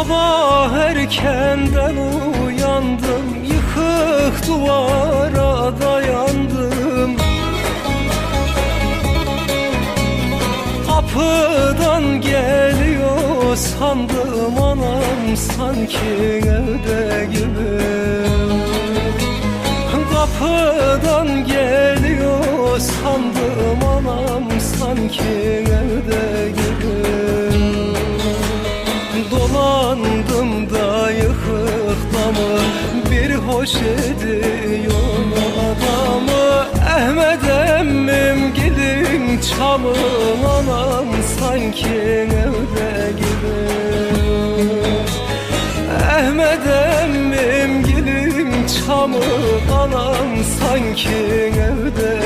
Sabah erkenden uyandım Yıkık duvara dayandım. Kapıdan geliyor sandım anam sanki evde gibi. Kapıdan geliyor sandım anam sanki Dolandım da yıkık damı bir hoş ediyor adamı. Ahmet emmim gidin çamı anam sanki evde gibi Ahmet emmim gidin çamı anam sanki evde